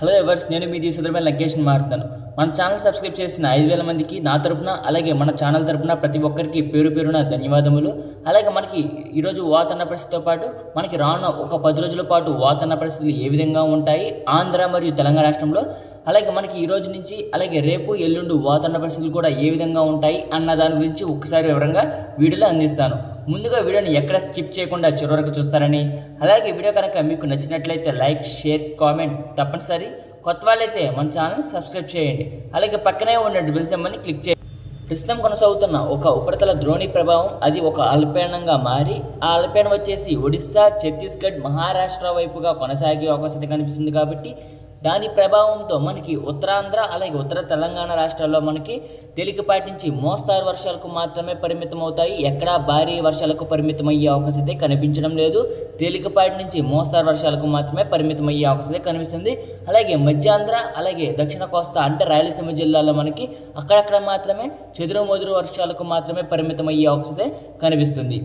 Hello ఎవర్స్ నేను మీ సుదరమైన location మారుతాను మన channel subscribe చేసిన ఐదు వేల మందికి నా తరపున అలాగే మన ఛానల్ తరపున ప్రతి ఒక్కరికి పేరు పేరున ధన్యవాదములు. అలాగే మనకి ఈరోజు వాతావరణ పరిస్థితితో పాటు మనకి రానున్న ఒక పది రోజుల పాటు వాతావరణ పరిస్థితులు ఏ విధంగా ఉంటాయి? ఆంధ్ర మరియు తెలంగాణ రాష్ట్రంలో. అలాగే మనకి ఈ రోజు నుంచి అలాగే రేపు ఎల్లుండి వాతావరణ పరిస్థితులు కూడా ఏ విధంగా ఉంటాయి? అన్న దాని గురించి ఒకసారి వివరంగా వీడియోలో అందిస్తాను. ముందుగా వీడియోని ఎక్కడ స్కిప్ చేయకుండా చివరకు చూస్తారని. అలాగే వీడియో కనుక మీకు నచ్చినట్లయితే లైక్ షేర్ కామెంట్ తప్పనిసరి. కొత్త వాళ్ళైతే మన ఛానల్ని సబ్స్క్రైబ్ చేయండి. అలాగే పక్కనే ఉన్న బిల్ సింబల్ని క్లిక్ చేయండి. ప్రస్తుతం కొనసాగుతున్న ఒక ఉపరితల ద్రోణి ప్రభావం అది ఒక అల్పీడనంగా మారి ఆ అల్పీడనం వచ్చేసి ఒడిస్సా ఛత్తీస్గఢ్ మహారాష్ట్ర వైపుగా కొనసాగే అవకాశం కనిపిస్తుంది కాబట్టి దాని ప్రభావంతో మనకి ఉత్తరాంధ్ర అలాగే ఉత్తర తెలంగాణ రాష్ట్రాల్లో మనకి తేలికపాటి నుంచి మోస్తారు వర్షాలకు మాత్రమే పరిమితం అవుతాయి ఎక్కడా భారీ వర్షాలకు పరిమితం అయ్యే అవకాశం అయితే కనిపించడం లేదు. తేలికపాటి నుంచి మోస్తారు వర్షాలకు మాత్రమే పరిమితం అయ్యే అవకాశం అయితే కనిపిస్తుంది. అలాగే మధ్యాంధ్ర అలాగే దక్షిణ కోస్తా అంటే రాయలసీమ జిల్లాలో మనకి అక్కడక్కడ మాత్రమే చెదురు మొదురు వర్షాలకు మాత్రమే పరిమితం అయ్యే అవకాశం అయితే కనిపిస్తుంది.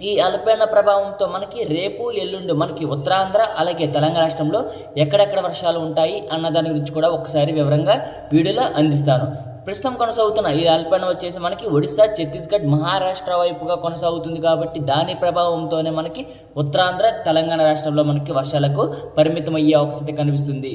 ఈ అల్పీడన ప్రభావంతో మనకి రేపు ఎల్లుండి మనకి ఉత్తరాంధ్ర అలాగే తెలంగాణ రాష్ట్రంలో ఎక్కడెక్కడ వర్షాలు ఉంటాయి అన్న దాని గురించి కూడా ఒకసారి వివరంగా వీడియోలో అందిస్తాను. ప్రస్తుతం కొనసాగుతున్న ఈ అల్పీడనం వచ్చేసి మనకి ఒడిశా ఛత్తీస్గఢ్ మహారాష్ట్ర వైపుగా కొనసాగుతుంది కాబట్టి దాని ప్రభావంతోనే మనకి ఉత్తరాంధ్ర తెలంగాణ రాష్ట్రంలో మనకి వర్షాలకు పరిమితం అయ్యే అవకాశం కనిపిస్తుంది.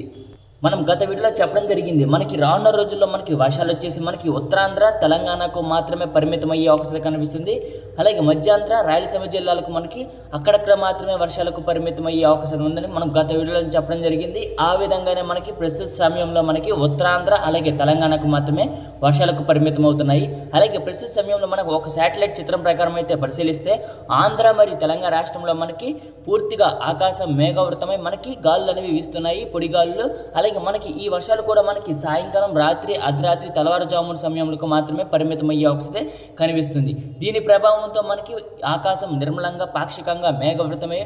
మనం గత వీడియోలో చెప్పడం జరిగింది మనకి రానున్న రోజుల్లో మనకి వర్షాలు వచ్చేసి మనకి ఉత్తరాంధ్ర తెలంగాణకు మాత్రమే పరిమితం అయ్యే అవకాశం కనిపిస్తుంది. అలాగే మధ్యాంధ్ర రాయలసీమ జిల్లాలకు మనకి అక్కడక్కడ మాత్రమే వర్షాలకు పరిమితం అయ్యే అవకాశం ఉందని మనం గత వీడియోలో చెప్పడం జరిగింది. ఆ విధంగానే మనకి ప్రస్తుత సమయంలో మనకి ఉత్తరాంధ్ర అలాగే తెలంగాణకు మాత్రమే వర్షాలకు పరిమితం అవుతున్నాయి అలాగే ప్రస్తుత సమయంలో మనకు ఒక శాటిలైట్ చిత్రం ప్రకారం అయితే పరిశీలిస్తే ఆంధ్ర మరియు తెలంగాణ రాష్ట్రంలో మనకి పూర్తిగా ఆకాశం మేఘవృతమై మనకి గాలులు అనేవి వీస్తున్నాయి. పొడిగాలు అలాగే అలాగే మనకి ఈ వర్షాలు కూడా మనకి సాయంకాలం రాత్రి అర్ధరాత్రి తెల్లవారుజామున సమయంలో మాత్రమే పరిమితం అయ్యే కనిపిస్తుంది. దీని ప్రభావంతో మనకి ఆకాశం నిర్మలంగా పాక్షికంగా మేఘవృతమై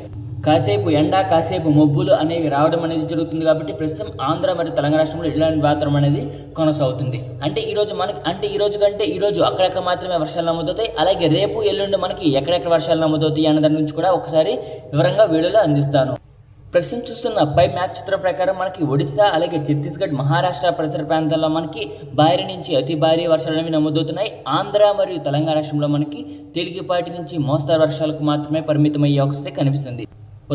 కాసేపు ఎండ కాసేపు మబ్బులు అనేవి రావడం అనేది జరుగుతుంది కాబట్టి ప్రస్తుతం ఆంధ్ర మరియు తెలంగాణ రాష్ట్రంలో ఇలాంటి వాతావరణం అనేది కొనసాగుతుంది. అంటే ఈరోజు మనకి అంటే ఈ రోజు కంటే ఈ రోజు అక్కడక్కడ మాత్రమే వర్షాలు నమోదవుతాయి. అలాగే రేపు ఎల్లుండి మనకి ఎక్కడెక్కడ వర్షాలు నమోదవుతాయి అన్న దాని గురించి కూడా ఒకసారి వివరంగా వీడియోలో అందిస్తాను. ప్రస్తుతం చూస్తున్న పై మ్యాప్ చిత్రం ప్రకారం మనకి ఒడిశా అలాగే ఛత్తీస్గఢ్ మహారాష్ట్ర పరిసర ప్రాంతాల్లో మనకి భారీ నుంచి అతి భారీ వర్షాలు అనేవి నమోదవుతున్నాయి. ఆంధ్ర మరియు తెలంగాణ రాష్ట్రంలో మనకి తేలికపాటి నుంచి మోస్తారు వర్షాలకు మాత్రమే పరిమితం అయ్యే అవకాశం కనిపిస్తుంది.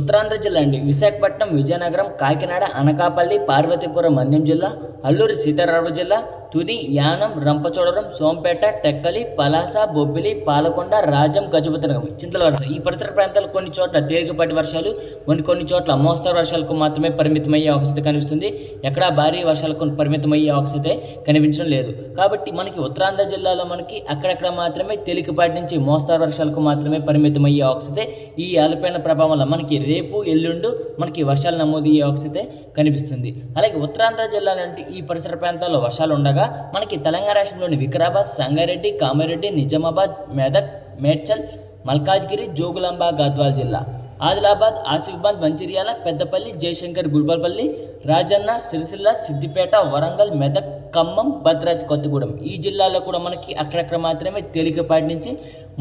ఉత్తరాంధ్ర జిల్లా అండి. విశాఖపట్నం విజయనగరం కాకినాడ అనకాపల్లి పార్వతీపురం మన్యం జిల్లా అల్లూరి సీతారామ జిల్లా తుని యానం రంపచోడవరం సోంపేట టెక్కలి పలాస బొబ్బిలి పాలకొండ రాజం గజపతినగరం. చింతల వర్షం ఈ పరిసర ప్రాంతాలు కొన్ని చోట్ల తేలికపాటి వర్షాలు కొన్ని కొన్ని చోట్ల మోస్తరు వర్షాలకు మాత్రమే పరిమితమయ్యే అవకాశం కనిపిస్తుంది. ఎక్కడా భారీ వర్షాలకు పరిమితమయ్యే అవకాశం కనిపించడం లేదు. కాబట్టి మనకి ఉత్తరాంధ్ర జిల్లాలో మనకి అక్కడక్కడ మాత్రమే తేలికపాటి నుంచి మోస్తరు వర్షాలకు మాత్రమే పరిమితమయ్యే అవకాశం ఈ అల్పీడన ప్రభావం వల్ల మనకి రేపు ఎల్లుండు మనకి వర్షాలు నమోదయ్యే అవకాశం కనిపిస్తుంది. అలాగే ఉత్తరాంధ్ర జిల్లా లాంటి ఈ పరిసర ప్రాంతాల్లో వర్షాలు ఉండగా మనకి తెలంగాణ రాష్ట్రంలోని వికారాబాద్ సంగారెడ్డి కామారెడ్డి నిజామాబాద్ మెదక్ మేడ్చల్ మల్కాజ్గిరి జోగులాంబ గద్వాల్ జిల్లా ఆదిలాబాద్ ఆసిఫాబాద్ మంచిర్యాల పెద్దపల్లి జయశంకర్ గుల్బర్పల్లి రాజన్న సిరిసిల్ల సిద్దిపేట వరంగల్ మెదక్ ఖమ్మం భద్రాద్రి కొత్తగూడెం. ఈ జిల్లాలో కూడా మనకి అక్కడక్కడ మాత్రమే తేలికపాటి నుంచి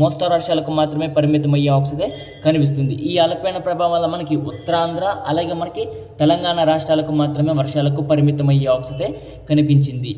మోస్తరు వర్షాలకు మాత్రమే పరిమితమయ్యే అయ్యే కనిపిస్తుంది. ఈ అల్పీడన ప్రభావం వల్ల మనకి ఉత్తరాంధ్ర అలాగే మనకి తెలంగాణ రాష్ట్రాలకు మాత్రమే వర్షాలకు పరిమితం అయ్యే కనిపించింది.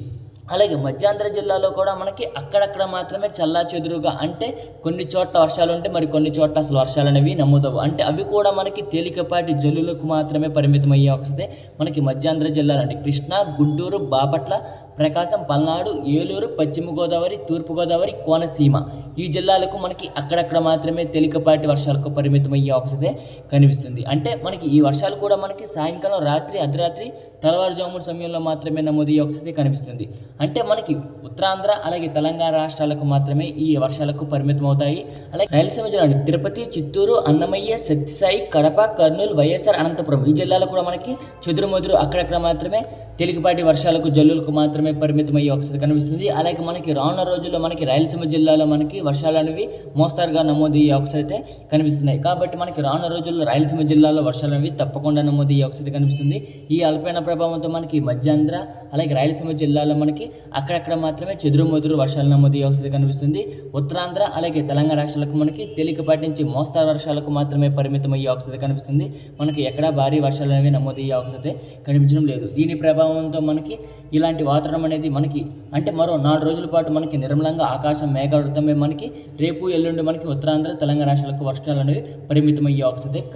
అలాగే మధ్యాంధ్ర జిల్లాలో కూడా మనకి అక్కడక్కడ మాత్రమే చల్లా చెదురుగా అంటే కొన్ని చోట్ల వర్షాలు ఉంటే మరి కొన్ని చోట్ల అసలు వర్షాలు అనేవి నమోదవు. అంటే అవి కూడా మనకి తేలికపాటి జల్లులకు మాత్రమే పరిమితం అయ్యే అవకాశం మనకి మధ్యాంధ్ర జిల్లాలు అంటే కృష్ణా గుంటూరు బాపట్ల ప్రకాశం పల్నాడు ఏలూరు పశ్చిమ గోదావరి తూర్పు గోదావరి కోనసీమ. ఈ జిల్లాలకు మనకి అక్కడక్కడ మాత్రమే తేలికపాటి వర్షాలకు పరిమితం అయ్యే కనిపిస్తుంది. అంటే మనకి ఈ వర్షాలు కూడా మనకి సాయంకాలం రాత్రి అర్ధరాత్రి తలవారుజాముడు సమయంలో మాత్రమే నమోదయ్యే అవకాశం కనిపిస్తుంది. అంటే మనకి ఉత్తరాంధ్ర అలాగే తెలంగాణ రాష్ట్రాలకు మాత్రమే ఈ వర్షాలకు పరిమితం అవుతాయి అలాగే రాయలసీమ జిల్లా తిరుపతి చిత్తూరు అన్నమయ్య సత్యసాయి కడప కర్నూలు వైఎస్ఆర్ అనంతపురం ఈ జిల్లాలో కూడా మనకి చెదురుమొదురు అక్కడక్కడ మాత్రమే తేలికపాటి వర్షాలకు జల్లులకు మాత్రమే మాత్రమే పరిమితమయ్యే అవకాశం కనిపిస్తుంది. అలాగే మనకి రానున్న రోజుల్లో మనకి రాయలసీమ జిల్లాలో మనకి వర్షాలు అనేవి మోస్తారుగా నమోదయ్యే అవకాశం అయితే కనిపిస్తున్నాయి. కాబట్టి మనకి రానున్న రోజుల్లో రాయలసీమ జిల్లాలో వర్షాలు అనేవి తప్పకుండా నమోదయ్యే అవకాశం కనిపిస్తుంది. ఈ అల్పైన ప్రభావంతో మనకి మధ్యాంధ్ర అలాగే రాయలసీమ జిల్లాలో మనకి అక్కడక్కడ మాత్రమే చెదురు ముదురు వర్షాలు నమోదయ్యే అవకాశం కనిపిస్తుంది. ఉత్తరాంధ్ర అలాగే తెలంగాణ రాష్ట్రాలకు మనకి తేలికపాటి నుంచి మోస్తారు వర్షాలకు మాత్రమే పరిమితం అయ్యే అవకాశం కనిపిస్తుంది. మనకి ఎక్కడా భారీ వర్షాలు అనేవి నమోదయ్యే అవకాశం కనిపించడం లేదు. దీని ప్రభావంతో మనకి ఇలాంటి వాతావరణం అనేది మనకి అంటే మరో నాలుగు రోజుల పాటు మనకి నిర్మలంగా ఆకాశం మేఘావృతమే మనకి రేపు ఎల్లుండి మనకి ఉత్తరాంధ్ర తెలంగాణ రాష్ట్రాలకు వర్షాలు అనేవి పరిమితమయ్యే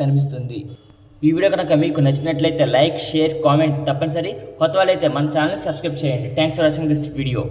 కనిపిస్తుంది. ఈ వీడియో కనుక మీకు నచ్చినట్లయితే లైక్ షేర్ కామెంట్ తప్పనిసరి. కొత్త వాళ్ళైతే మన ఛానల్ సబ్స్క్రైబ్ చేయండి. Thanks for watching this video